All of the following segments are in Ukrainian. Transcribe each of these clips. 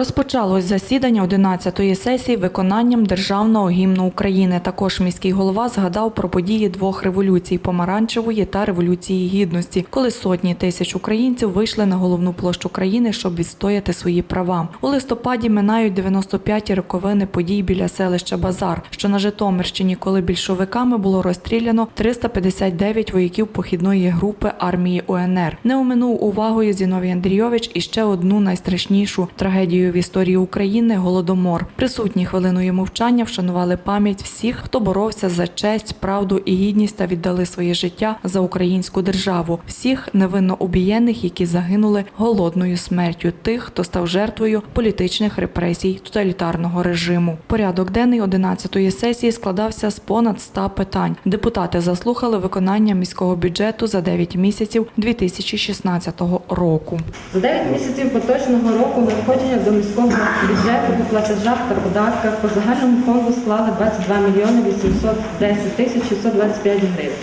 Розпочалось засідання 11-ї сесії виконанням державного гімну України. Також міський голова згадав про події двох революцій помаранчевої та революції гідності, коли сотні тисяч українців вийшли на головну площу країни, щоб відстояти свої права. У листопаді минають 95 роковини подій біля селища Базар, що на Житомирщині, коли більшовиками було розстріляно 359 вояків похідної групи армії УНР. Не оминув увагою Зіновій Андрійович і ще одну найстрашнішу трагедію в історії України голодомор. Присутні хвилиною мовчання вшанували пам'ять всіх, хто боровся за честь, правду і гідність та віддали своє життя за українську державу, всіх невинно обієних, які загинули голодною смертю, тих, хто став жертвою політичних репресій тоталітарного режиму. Порядок денний 11-ї сесії складався з понад 100 питань. Депутати заслухали виконання міського бюджету за 9 місяців 2016 року. За 9 місяців поточного року надходження до міського бюджету по платежах та податках по загальному фонду склали 22 мільйони 810 тисяч 625 гривень,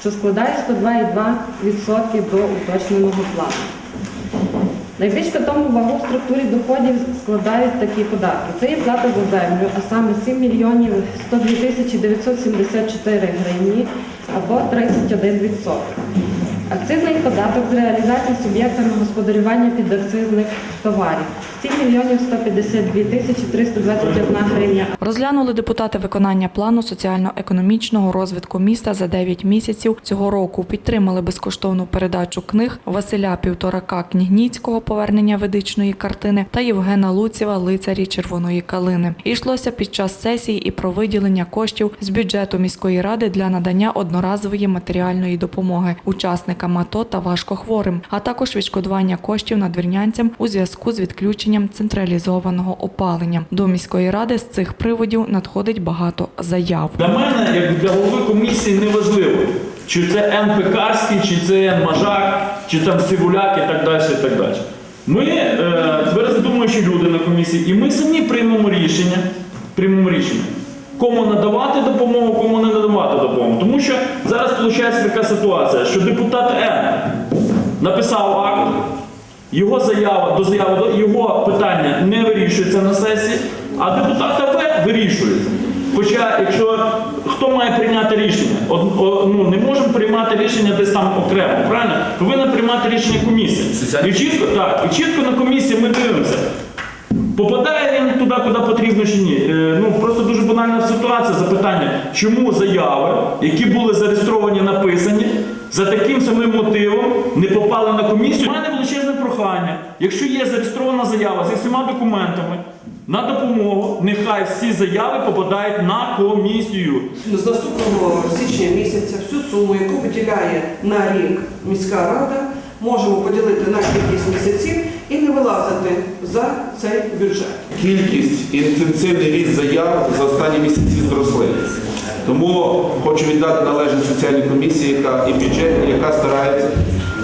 що складає 102,2% до уточненого плану. Найбільш питому вагу в структурі доходів складають такі податки. Це є плата за землю, а саме 7 мільйонів 102 тисячі 974 гривні або 31%. Акцизний податок з реалізації суб'єктами господарювання підакцизних товарів 7 мільйонів 152 тисячі 321 гривня Розглянули депутати виконання плану соціально-економічного розвитку міста за 9 місяців цього року. Підтримали безкоштовну передачу книг Василя Півторака Кнігніцького повернення ведичної картини та Євгена Луцєва Лицарі Червоної калини. І йшлося під час сесії і про виділення коштів з бюджету міської ради для надання одноразової матеріальної допомоги учасникам АТО та важкохворим, а також відшкодування коштів надвірнянцям у зв'язку з відключенням централізованого опалення. До міської ради з цих приводів надходить багато заяв. Для мене, як для голови комісії, не важливо, чи це НПКарський, чи це Мажак, чи там Сивуляк і так далі. І так далі. Ми е, твердодумаючі люди на комісії, і ми самі приймемо рішення, приймемо рішення, кому надавати допомогу, кому не надавати допомогу. Тому що зараз виходить така ситуація, що депутат Н написав акт, його заява до заяви його питання не вирішується на сесії, а депутата В вирішується. Хоча, якщо хто має прийняти рішення, От, о, ну не можемо приймати рішення десь там окремо, правильно? Повинна приймати рішення комісія. І чітко, так, і чітко на комісії ми дивимося. Попадає він туди, куди потрібно чи ні. Е, ну просто дуже банальна ситуація. Запитання, чому заяви, які були зареєстровані, написані, за таким самим мотивом не попали на комісію. У мене величезне прохання. Якщо є зареєстрована заява зі всіма документами на допомогу, нехай всі заяви попадають на комісію. З наступного січня місяця всю суму, яку виділяє на рік міська рада, можемо поділити на кількість місяців і не вилазити за цей бюджет. Кількість інтенсивний ріст заяв за останні місяці зросли. Тому хочу віддати належність соціальній комісії, яка і бюджетній, яка старається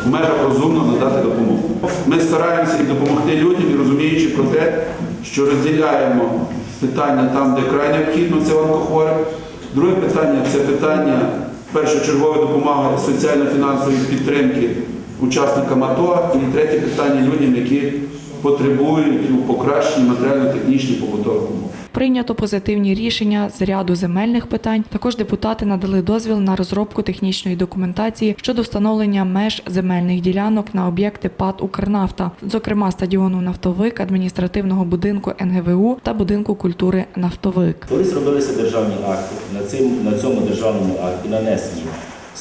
в межах розумно надати допомогу. Ми стараємося і допомогти людям, і розуміючи про те, що розділяємо питання там, де край необхідно, це онкохворих. Друге питання це питання першочергової допомоги соціально-фінансової підтримки учасникам АТО. І третє питання людям, які потребують у покращенні матеріально-технічних побутових умов. Прийнято позитивні рішення з ряду земельних питань. Також депутати надали дозвіл на розробку технічної документації щодо встановлення меж земельних ділянок на об'єкти ПАД Укрнафта, зокрема стадіону Нафтовик, адміністративного будинку НГВУ та будинку культури Нафтовик. Коли зробилися державні акти, на, цим, на цьому державному акті нанесені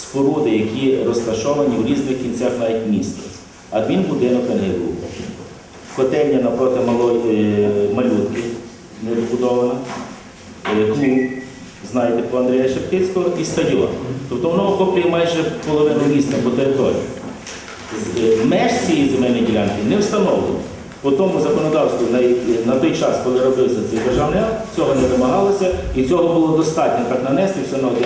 споруди, які розташовані в різних кінцях навіть міста. Адмінбудинок НГУ, котельня напроти малої е, малютки, недобудована, е, клуб, знаєте, по Андрія Шептицького, і стадіон. Тобто воно охоплює майже половину міста по території. Е, Меж цієї земельної ділянки не встановлено. По тому законодавству на, той час, коли робився цей державний акт, цього не вимагалося і цього було достатньо так нанести все на один.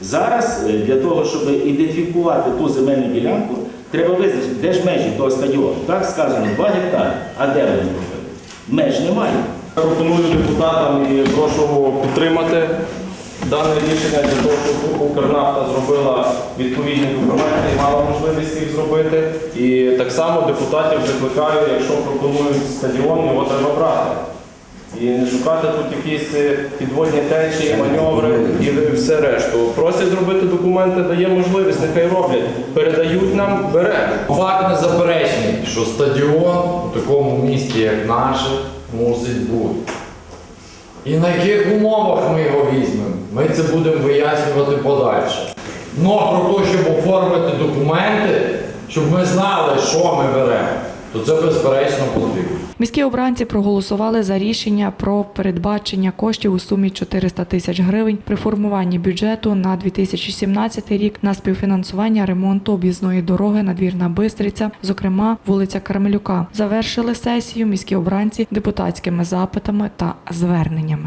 Зараз е, для того, щоб ідентифікувати ту земельну ділянку, треба визначити, де ж межі того стадіону. Так сказано, 2 гектари. А де вони? Меж немає. Пропоную депутатам і прошу підтримати дане рішення для того, щоб Укрнафта зробила відповідні документи і мала можливість їх зробити. І так само депутатів закликаю, якщо пропонують стадіон, його треба брати. І не шукати тут якісь е, підводні течії, маневри і все решту. Просять зробити документи, дає можливість, нехай роблять. Передають нам, беремо. Факт незаперечний, що стадіон у такому місті, як наше, мусить бути. І на яких умовах ми його візьмемо, ми це будемо вияснювати подальше. Но про те, щоб оформити документи, щоб ми знали, що ми беремо, то це безперечно потрібно. Міські обранці проголосували за рішення про передбачення коштів у сумі 400 тисяч гривень при формуванні бюджету на 2017 рік на співфінансування ремонту об'їзної дороги надвірна Бистриця, зокрема вулиця Кармелюка. Завершили сесію міські обранці депутатськими запитами та зверненнями.